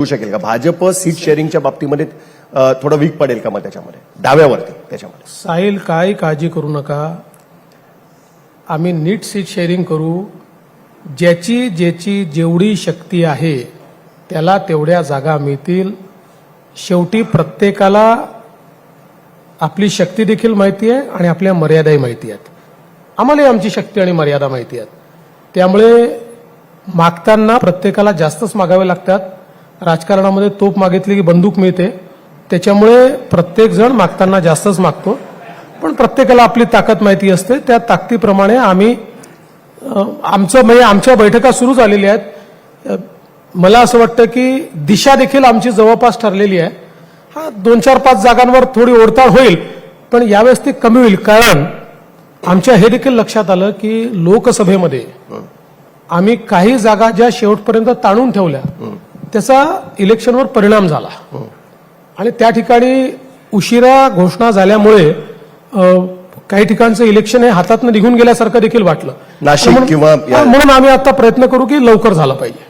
होऊ शकेल का? भाजप सीट शेअरिंगच्या बाबतीमध्ये थोडं वीक पडेल का मग त्याच्यामध्ये? डाव्यावरती त्याच्यामध्ये. साहिल काही काळजी करू नका. आम्ही नीट सीट शेअरिंग करू. ज्याची ज्याची जेवढी शक्ती आहे त्याला तेवढ्या जागा मिळतील. शेवटी प्रत्येकाला आपली शक्ती देखील माहिती आहे आणि आपल्या मर्यादाही माहिती आहेत. आम्हालाही आमची शक्ती आणि मर्यादा माहिती आहेत. त्यामुळे मागताना प्रत्येकाला जास्तच मागावे लागतात. राजकारणामध्ये तोप मागितली की बंदूक मिळते. त्याच्यामुळे प्रत्येक जण मागताना जास्तच मागतो. पण प्रत्येकाला आपली ताकद माहिती असते. त्या ताकदीप्रमाणे आम्ही आमचं म्हणजे आमच्या बैठका सुरू झालेल्या आहेत. मला असं वाटतं की दिशा देखील आमची जवळपास ठरलेली आहे. हा दोन चार पाच जागांवर थोडी ओढताळ होईल पण यावेळेस ती कमी होईल. कारण आमच्या हे देखील लक्षात आलं की लोकसभेमध्ये आम्ही काही जागा ज्या शेवटपर्यंत ताणून ठेवल्या त्याचा इलेक्शनवर परिणाम झाला. आणि त्या ठिकाणी उशिरा घोषणा झाल्यामुळे काही ठिकाणचं इलेक्शन हे हातातनं निघून गेल्यासारखं देखील वाटलं. नाशिक किंवा म्हणून आम्ही आता प्रयत्न करू की लवकर झाला पाहिजे.